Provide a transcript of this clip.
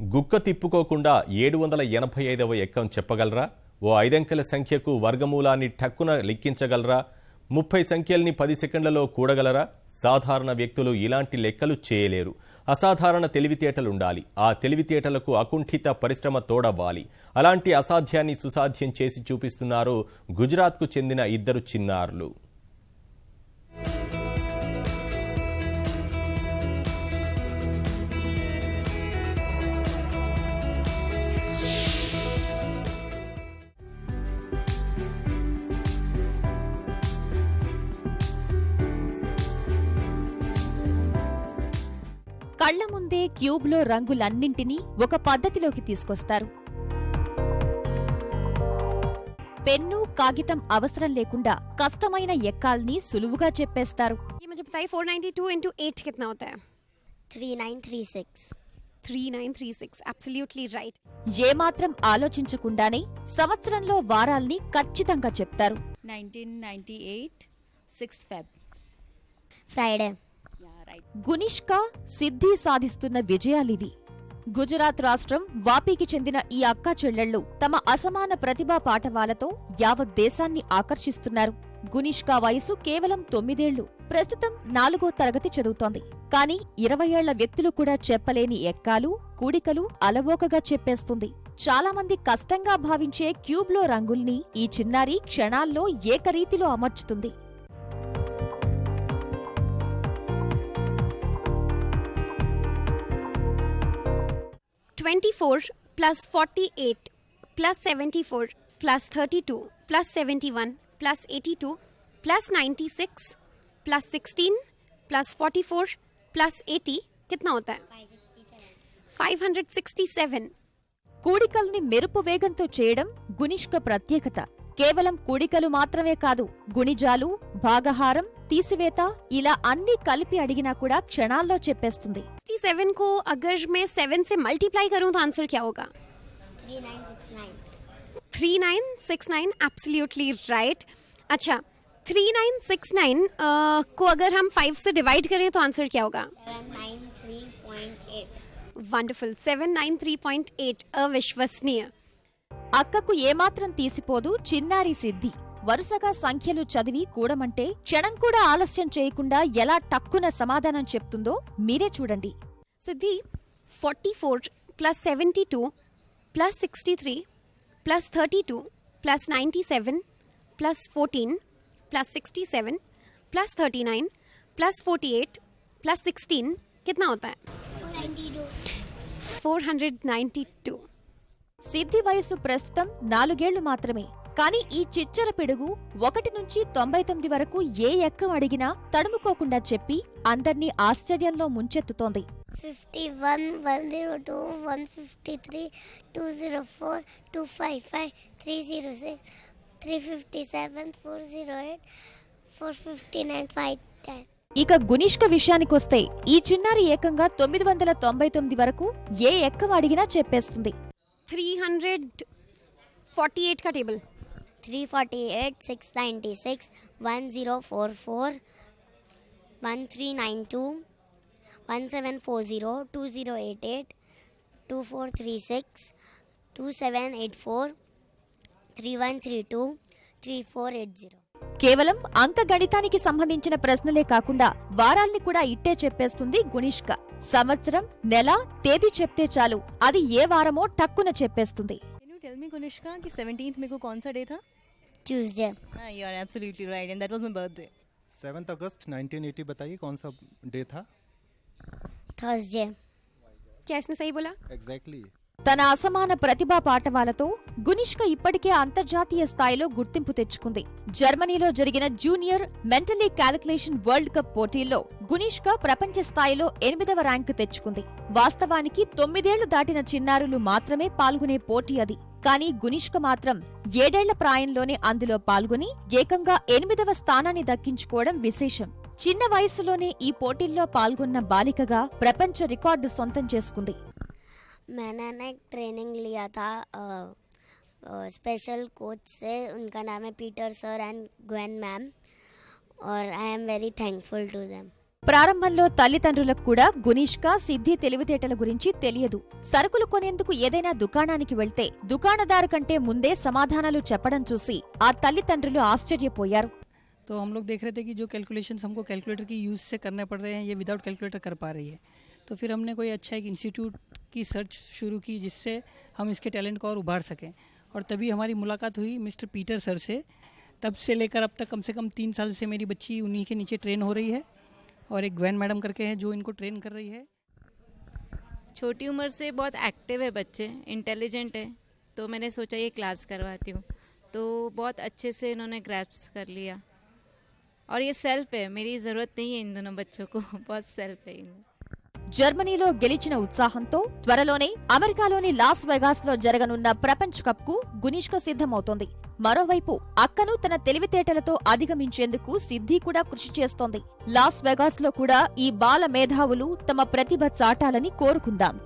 గుక్క తిప్పుకోకుండా ఏడు వందల ఎనభై ఐదవ ఎక్కం చెప్పగలరా? ఓ ఐదంకెల సంఖ్యకు వర్గమూలాన్ని టక్కున లెక్కించగలరా? ముప్పై సంఖ్యల్ని పది సెకండ్లలో కూడగలరా? సాధారణ వ్యక్తులు ఇలాంటి లెక్కలు చేయలేరు. అసాధారణ తెలివితేటలుండాలి. ఆ తెలివితేటలకు అకుంఠిత పరిశ్రమ తోడవ్వాలి. అలాంటి అసాధ్యాన్ని సుసాధ్యం చేసి చూపిస్తున్నారు గుజరాత్కు చెందిన ఇద్దరు చిన్నారులు. కళ్ల ముందే క్యూబ్లో రంగులన్నింటినీ ఒక పద్ధతిలోకి తీసుకొస్తారు పెన్ను కాగితం అవసరం లేకుండా కష్టమైన ఎక్కాల్ని సులువుగా చెప్పేస్తారు ये मुझे बताइए 492 इंटू एट कितना होता है three nine three six 3936 absolutely right ఏమాత్రం ఆలోచించకుండానే సంవత్సరంలో వారాల్ని ఖచ్చితంగా చెప్తారు 1998 6th Feb. Friday Yeah, right. గునిష్క సిద్ధి సాధిస్తున్న విజయాలివి గుజరాత్ రాష్ట్రం వాపీకి చెందిన ఈ అక్కా చెల్లెళ్ళు తమ అసమాన ప్రతిభా పాఠవాలతో యావత్ దేశాన్ని ఆకర్షిస్తున్నారు. గునిష్కా వయసు కేవలం తొమ్మిదేళ్ళు. ప్రస్తుతం నాలుగో తరగతి చదువుతోంది. కానీ ఇరవై ఏళ్ళ వ్యక్తులు కూడా చెప్పలేని ఎక్కాలు కూడికలు అలవోకగా చెప్పేస్తుంది. చాలామంది కష్టంగా భావించే క్యూబ్లో రంగుల్ని ఈ చిన్నారి క్షణాల్లో ఏకరీతిలో అమర్చుతుంది. 24 plus 48 plus 74 plus 32 plus 71 plus 82 plus 96 plus 16 plus 44 plus 80 कितना होता है 567 కూడికల్ని మెరుపు వేగంతో చేయడం గునిష్క ప్రత్యేకత కేవలం కూడికలు మాత్రమే కాదు గుణిజాలు భాగహారం తీసివేత ఇలా అన్నీ కలిపి అడిగినా కూడా క్షణాల్లో చెప్పేస్తుంది 67 को अगर मैं 7 से मल्टीप्लाई करूं तो आंसर क्या होगा three nine six nine 3969 absolutely right अच्छा 3969 अ, को अगर हम 5 से डिवाइड करें तो आंसर क्या होगा seven nine three point eight wonderful 793.8 अविश्वसनीय అక్కకు ఏమాత్రం తీసిపోదు చిన్నారి సిద్ధి వరుసగా సంఖ్యలు చదివి కూడమంటే క్షణం కూడా ఆలస్యం చేయకుండా ఎలా టక్కున సమాధానం చెప్తుందో మీరే చూడండి Siddhi 44 plus 72 plus 63 plus 32 plus 97 plus 14 plus 67 plus 39 plus 48 plus 16 कितना होता है 492 Siddhi వయసు ప్రస్తుతం నాలుగేళ్ళు మాత్రమే. కానీ ఈ చిచ్చర పిడుగు ఒకటి నుంచి తొంభై తొమ్మిది వరకు ఏ ఎక్కం అడిగినా తడుముకోకుండా చెప్పి అందర్నీ ఆశ్చర్యంలో ముంచెత్తుతోంది. Fifty one one zero two one fifty three two zero four two five five three zero six three fifty seven four zero eight four fifty nine five ఇక గునిష్క విషయానికొస్తే ఈ చిన్నారి ఏకంగా తొమ్మిది వందల తొంభై తొమ్మిది వరకు ఏ ఎక్కం అడిగినా చెప్పేస్తుంది. 348 का table three forty eight six ninety six one zero four four one three nine two one seven four zero two zero eight eight two four three six two seven eight four three one three two three four eight zero కేవలం అంక గణితానికి సంబంధించిన ప్రశ్నలే కాకుండా వారాల్ని కూడా ఇట్టే చెప్పేస్తుంది గునిష్క సంవత్సరం నెల తేదీ చెప్తే చాలు అది ఏ వారమో టక్కున చెప్పేస్తుంది Can you tell me, Kunishka, कि 17th में को कौन सा डे था? Tuesday Ah, you are absolutely right, and that was my birthday. Seventh अगस्त 1980 बताइए कौन सा डे था थर्सडे क्या इसने सही बोला एग्जैक्टली తన అసమాన ప్రతిభా పాఠవాలతో గునిష్క ఇప్పటికే అంతర్జాతీయ స్థాయిలో గుర్తింపు తెచ్చుకుంది. జర్మనీలో జరిగిన junior mentally calculation world cup పోటీల్లో గునిష్క ప్రపంచ స్థాయిలో ఎనిమిదవ ర్యాంకు తెచ్చుకుంది. వాస్తవానికి తొమ్మిదేళ్ళు దాటిన చిన్నారులు మాత్రమే పాల్గొనే పోటీ అది. కానీ గునిష్క మాత్రం ఏడేళ్ళ ప్రాయంలోనే అందులో పాల్గొని ఏకంగా ఎనిమిదవ స్థానాన్ని దక్కించుకోవడం విశేషం. చిన్న వయసులోనే ఈ పోటీల్లో పాల్గొన్న బాలికగా ప్రపంచ రికార్డు సొంతం చేసుకుంది. मैंने ना एक ट्रेनिंग लिया था स्पेशल कोच से उनका नाम है Peter sir and Gwen ma'am और I am very thankful to them ప్రారంభంలో తల్లిదండ్రులకు కూడా గునీష్క సిద్ధి తెలివితేటల గురించి తెలియదు సరుకులు కొనేందుకు ఏదైనా దుకాణానికి వెళ్తే దుకాణదారు కంటే ముందే సమాధానాలు చెప్పడం చూసి ఆ తల్లిదండ్రులు ఆశ్చర్యపోయారు तो हम लोग देख रहे थे कि जो कैलकुलेशंस हमको कैलकुलेटर की यूज़ से करने पड़ रहे हैं ये विदाउट कैलकुलेटर कर पा रही है तो फिर हमने कोई अच्छा एक इंस्टीट्यूट की सर्च शुरू की जिससे हम इसके टैलेंट को और उभार सकें। और तभी हमारी मुलाकात हुई मिस्टर पीटर सर से। तब से लेकर अब तक कम से कम तीन साल से मेरी बच्ची उन्हीं के नीचे ट्रेन हो रही है और एक ग्वैन मैडम करके हैं जो इनको ट्रेन कर रही है। छोटी उम्र से बहुत एक्टिव है बच्चे इंटेलिजेंट है। तो मैंने सोचा ये क्लास करवाती हूँ। तो बहुत अच्छे से इन्होंने ग्रैप्स कर लिया। और ये सेल्फ है, मेरी ज़रूरत नहीं है इन दोनों बच्चों को। बहुत सेल्फ है इनमें। జర్మనీలో గెలిచిన ఉత్సాహంతో త్వరలోనే అమెరికాలోని లాస్ వెగాస్లో జరగనున్న ప్రపంచ కప్కు గునిష్క సిద్ధమవుతోంది. మరోవైపు అక్కను తన తెలివితేటలతో అధిగమించేందుకు సిద్ధి కూడా కృషి చేస్తోంది. లాస్ వెగాస్లో కూడా ఈ బాల మేధావులు తమ ప్రతిభ చాటాలని కోరుకుందాం.